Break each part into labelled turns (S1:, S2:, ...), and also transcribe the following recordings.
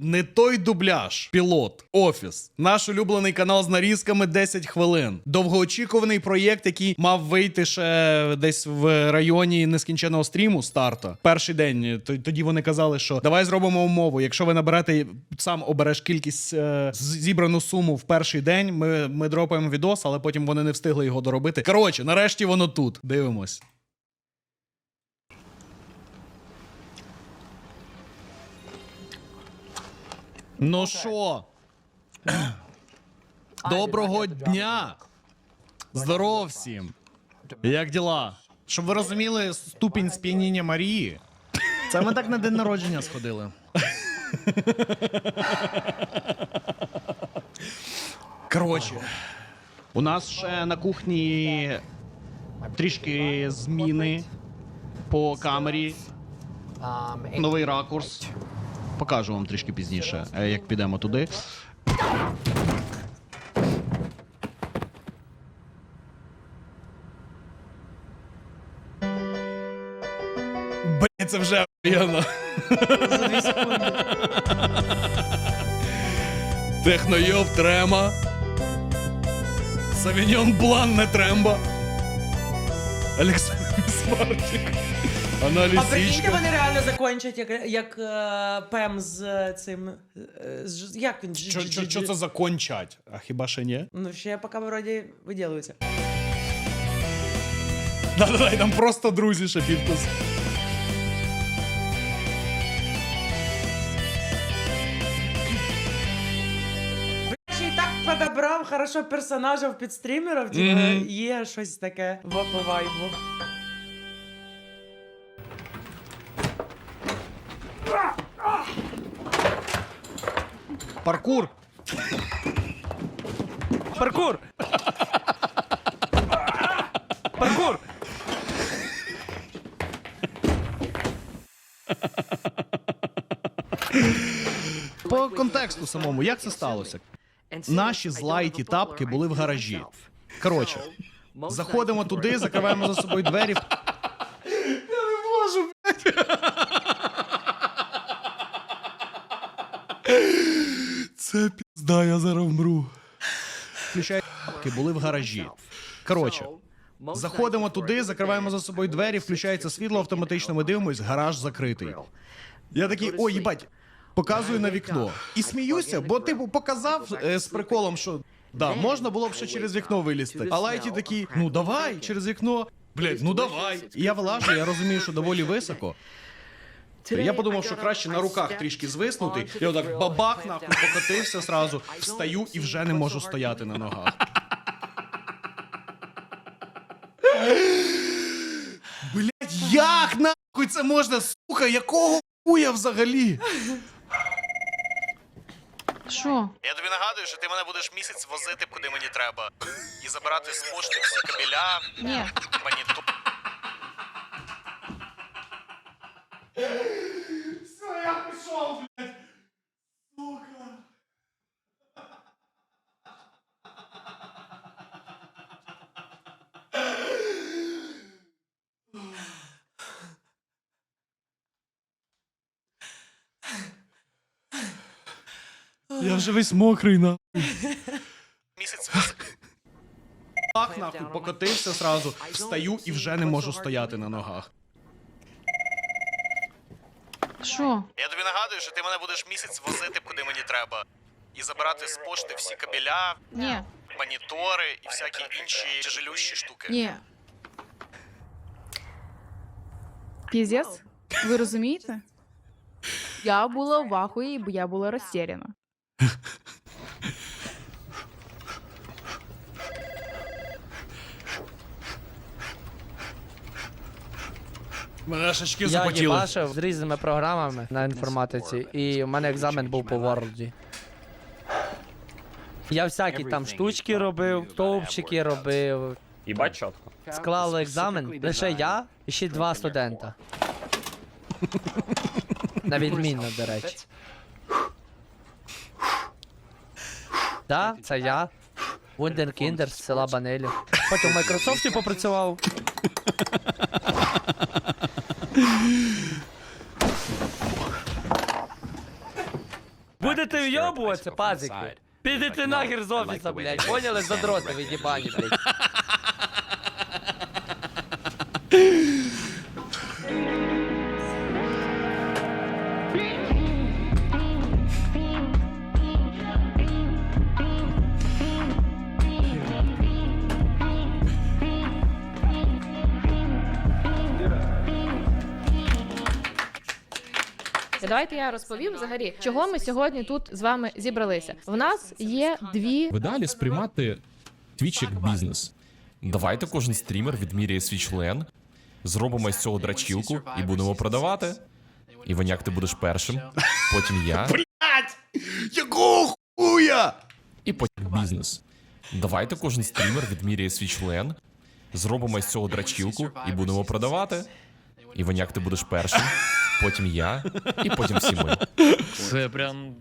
S1: Не той дубляж, пілот, офіс. Наш улюблений канал з нарізками 10 хвилин. Довгоочікуваний проєкт, який мав вийти ще десь в районі нескінченого стріму старта. Перший день. Тоді вони казали, що давай зробимо умову. Якщо ви наберете сам обереш кількість е, зібрану суму в перший день. Ми, ми дропаємо відос, але потім вони не встигли його доробити. Коротше, нарешті воно тут. Дивимось. Ну що? Доброго дня! Здоров всім! Як діла? Щоб ви розуміли ступінь сп'яніння Марії. Це ми так на день народження сходили. Коротше, у нас ще на кухні трішки зміни по камері. Новий ракурс. Покажу вам трішки пізніше, е, як підемо туди. Блін, це вже охуєнно. Технойоб трема. Савіньон Блан не тремба. Олександр Смартик. Аналіз
S2: А прикиньте,
S1: січка.
S2: вони реально закончать, як, як е, Пем з е, цим. е, з, як він?
S1: Що, що, що це за кончать? А хіба ще ні?
S2: Ну, ще поки вроді виділується.
S1: Да-да-да, і там просто друзі ще підпис.
S2: Ще й так подобрав хорошо персонажів під стрімерів, типу,
S1: Мгм.
S2: є щось таке в по вайбу.
S1: Паркур.
S3: Паркур! Паркур!
S1: По контексту самому, як це сталося? Наші злайті тапки були в гаражі. Коротше, заходимо туди, закриваємо за собою двері. Я не можу, Це пізда, я зараз вмру. Включаю тапки, були в гаражі. Коротше, заходимо туди, закриваємо за собою двері, включається світло, автоматично ми дивимось, гараж закритий. Я такий, ой, їбать, показую на вікно. І сміюся, бо типу показав е, з приколом, що да, можна було б ще через вікно вилізти. А лайті такі, ну давай, через вікно. Блять, ну давай. І я вилажу, я розумію, що доволі високо. Я подумав, що краще на руках трішки звиснути. Я отак бабах нахуй покотився зразу, встаю і вже не можу стояти на ногах. Блять, як нахуй це можна? Сука, якого хуя взагалі?
S4: Що?
S1: Я тобі нагадую, що ти мене будеш місяць возити, куди мені треба. І забирати з пошти всі кабеля,
S4: Ні.
S1: монітор. Блядь. Сука. Я вже весь мокрий, на. Місяць Ах, нахуй, покотився зразу, встаю і вже не можу стояти на ногах.
S4: Що?
S1: Я тобі нагадую, що ти мене будеш місяць возити, куди мені треба. І забирати з пошти всі кабеля,
S4: Ні.
S1: монітори і всякі інші тяжелющі штуки.
S4: Ні. Піздець? Ви розумієте? Я була в ахуї, бо я була розтеряна.
S1: Мене шачки
S3: Я
S1: запотіли.
S3: їбашив з різними програмами на інформатиці, і у мене екзамен був по Word. Я всякі там штучки робив, стовпчики робив.
S5: Їбать чітко.
S3: Склали екзамен лише я і ще два студента. На відмінно, до речі. Да, це я. Вундеркіндер з села Банелі. Потім в Майкрософті попрацював. Будете вйобуватися, пазики. Підете нахер з офіса, блядь. Поняли? Задроти ви їбані, блядь.
S5: Давайте я розповім взагалі, чого ми сьогодні тут з вами зібралися. В нас є дві
S6: Ви далі сприймати Twitch як бізнес. Давайте кожен стрімер відміряє свій член, зробимо з цього драчілку і будемо продавати. Іваняк, ти будеш першим, потім я,
S1: Якого хуя?
S6: і потім бізнес. Давайте кожен стрімер відміряє свій член, зробимо з цього драчілку і будемо продавати. Іваняк, ти будеш першим, потім я, і потім всі ми.
S7: Це прям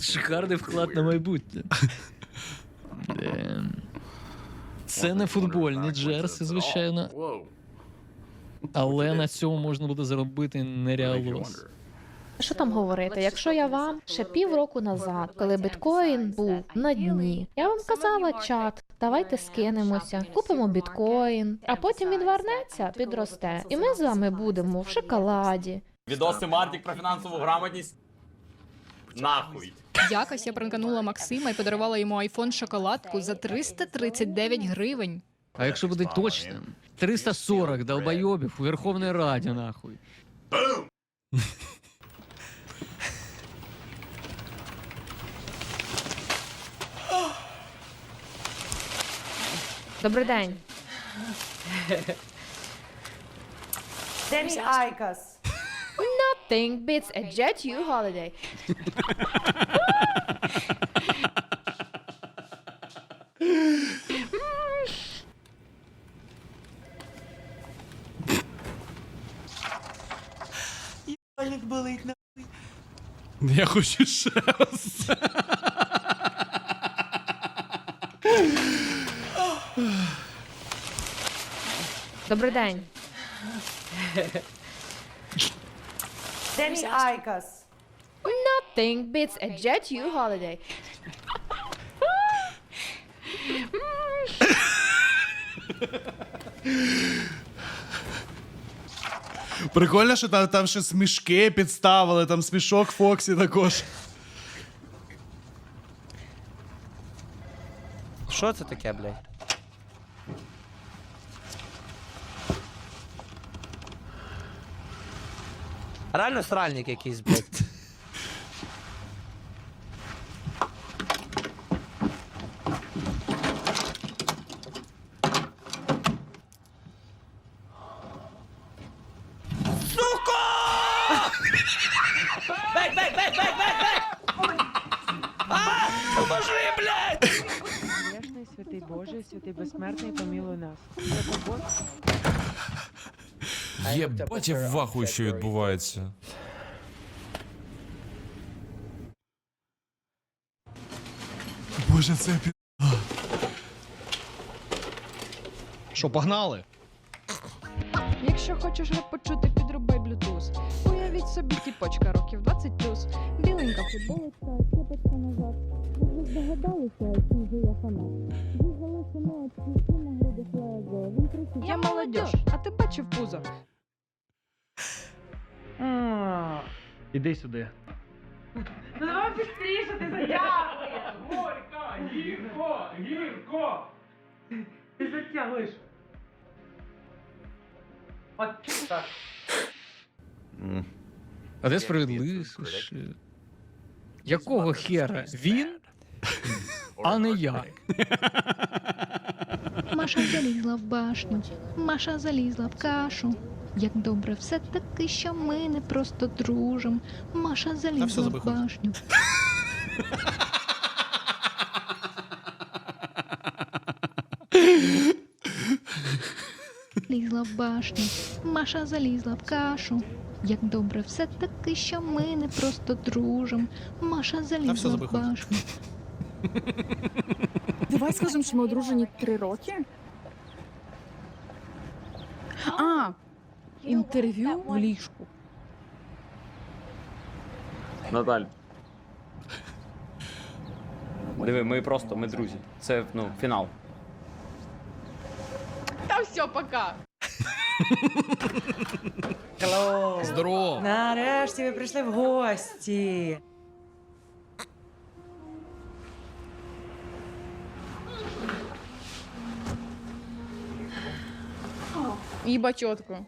S7: шикарний вклад на майбутнє. Ем, Це не футбольні джерси, звичайно. Але на цьому можна буде заробити нереалос.
S5: Що там говорити? Якщо я вам ще півроку назад, коли біткоін був на дні, я вам казала чат, давайте скинемося, купимо біткоін, а потім він вернеться, підросте, і ми з вами будемо в шоколаді.
S8: Відоси Мартік про фінансову грамотність. Нахуй.
S9: Якось я пранканула Максима і подарувала йому айфон шоколадку за 339 гривень.
S7: А якщо буде точним, 340 долбойобів у Верховній Раді, нахуй.
S5: Добрий день.
S2: Демі Айкас.
S5: Nothing beats a Jet U holiday.
S2: Як болить на.
S1: Я хочу ще раз.
S5: Добрий день.
S2: Демі Айкас.
S5: Nothing beats a Jet U holiday.
S1: Прикольно, що там, там ще смішки підставили, там смішок Фоксі також.
S3: Що це таке, блядь? Реально сральник якийсь, блядь. Бек, бек, бек, бек, бек, бек! А! Поможи, блядь!
S2: Святий Боже, святий безсмертний, помилуй нас.
S6: Єбать, я вахую, що відбувається.
S1: Боже, це пі...
S10: Що, погнали?
S9: Якщо хочеш реп почути, підруби блютуз. Уявіть собі тіпочка років 20 Біленька футболочка, чепочка назад. Ви вже здогадалися, який же я фанат. Вигалися на очі, і на грудях лего. Він кричить, я молодіж, а ти бачив пузо.
S10: Іди сюди.
S2: Ну давай быстріше, ти затягуєш.
S8: Горько, гірко, гірко.
S2: Ти затягуєш. От так.
S7: А де справедливість? Якого хера? Він? А не я.
S9: Маша залізла в башню, Маша залізла в кашу. Як добре все таки, що ми не просто дружим. Маша залізла в башню. Лізла в башню, Маша залізла в кашу. Як добре все таки, що ми не просто дружим. Маша залізла в башню.
S4: Давай скажемо, що ми одружені три роки. А, інтерв'ю в ліжку.
S8: Наталь, Диви, ми просто, ми друзі. Це, ну, фінал.
S4: Та все, пока.
S7: Здорово.
S2: Нарешті ви прийшли в гості.
S4: Їба чітко.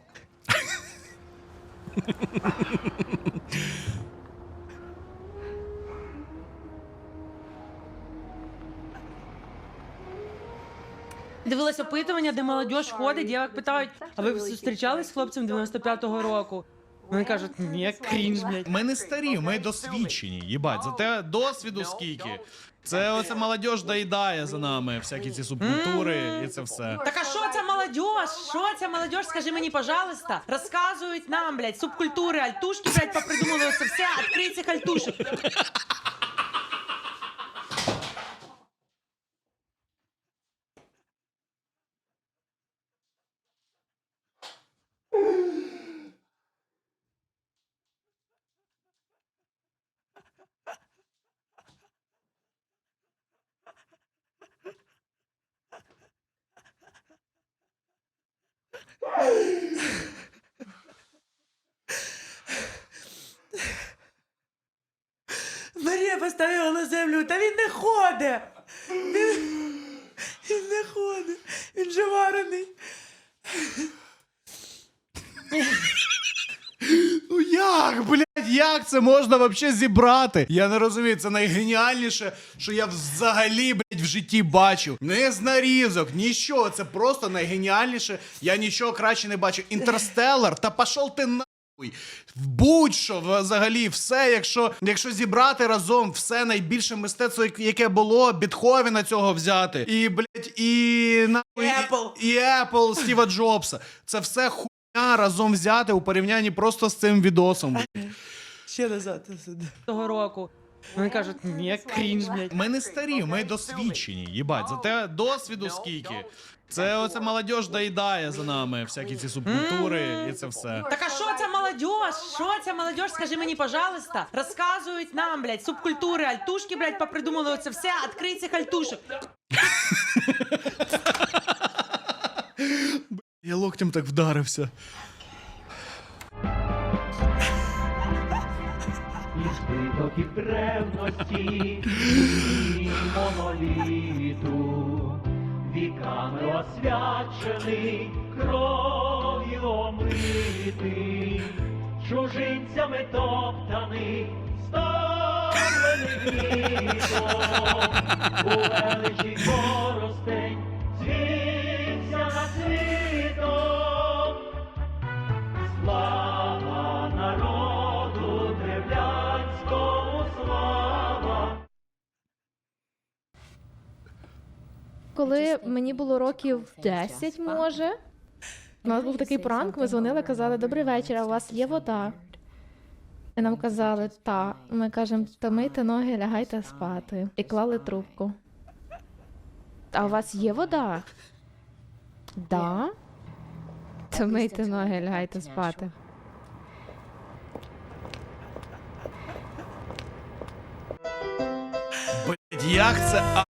S2: Дивилась опитування, де молодь ходить, дівок питають, а ви зустрічались з хлопцем 95-го року? Вони кажуть, ні, крінж, блядь.
S1: Ми не старі, ми досвідчені. Їбать, зате досвіду скільки. Це оце молодь доїдає за нами, всякі ці субкультури і це все.
S2: Так а що ця молодь? Що ця молодь? Скажи мені, пожалуйста. Розказують нам, блядь, субкультури, альтушки, блядь, попридумували це все. відкрий цих альтушек. Та він не ходить. Він, він не ходить. Він же варений.
S1: Ну як, блядь, як це можна вообще зібрати? Я не розумію, це найгеніальніше, що я взагалі, блядь, в житті бачу. Не з нарізок, нічого, це просто найгеніальніше. Я нічого краще не бачу. Інтерстеллар, та пошов ти нахуй. В Будь-що взагалі, все, якщо, якщо зібрати разом все найбільше мистецтво, яке було, Бетховена цього взяти. І, блять, і на
S2: І Apple.
S1: і, і Apple Стіва Джобса. Це все хуйня разом взяти у порівнянні просто з цим відосом.
S2: Ще назад. Того року. Вони кажуть, ні, крінж, блядь.
S1: Ми не старі, ми досвідчені. Їбать, зате досвіду скільки. Це оце молодь доїдає за нами, всякі ці субкультури і це все.
S2: Так а що ця молодь? Що ця молодь? Скажи мені, пожалуйста. Розказують нам, блядь, субкультури, альтушки, блядь, попридумували це все. Открий цих альтушек.
S1: Я локтем так вдарився.
S11: Відбитоків древності і моноліту, віками освячений, кров'ю омитий, чужинцями топтаний, ставлений віком, у величі коростень,
S5: Коли мені було років 10, може. У нас був такий пранк, ми дзвонили, казали, добрий вечір, а у вас є вода? І нам казали, та. Ми кажемо, та мийте ноги, лягайте спати. І клали трубку. А у вас є вода? Да. То мийте ноги, лягайте спати.
S1: Як це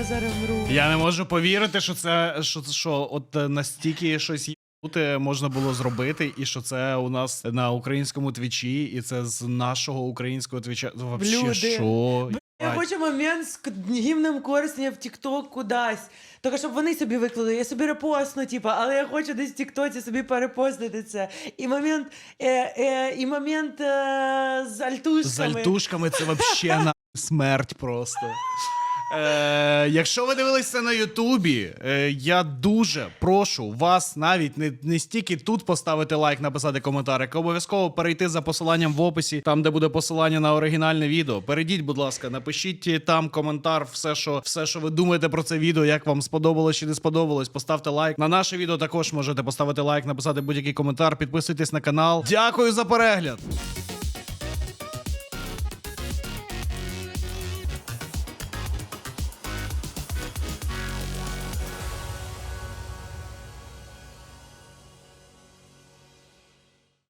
S2: я зараз мру.
S1: Я не можу повірити, що це що, що от настільки щось їбути можна було зробити, і що це у нас на українському твічі, і це з нашого українського твіча. Вообще,
S2: Люди.
S1: що?
S2: Я хочу момент з к- гімном користення в Тікток кудись. Тільки щоб вони собі виклали, я собі репостну, типа, але я хочу десь в Тіктоці собі перепостити це. І момент, е, е, і момент е, з альтушками.
S1: З альтушками це вообще на смерть просто. Е, якщо ви дивилися на Ютубі, е, я дуже прошу вас навіть не, не стільки тут поставити лайк, написати коментар, як обов'язково перейти за посиланням в описі, там де буде посилання на оригінальне відео. Перейдіть, будь ласка, напишіть там коментар, все, що все, що ви думаєте про це відео, як вам сподобалось чи не сподобалось. Поставте лайк. На наше відео також можете поставити лайк, написати будь-який коментар, підписуйтесь на канал. Дякую за перегляд.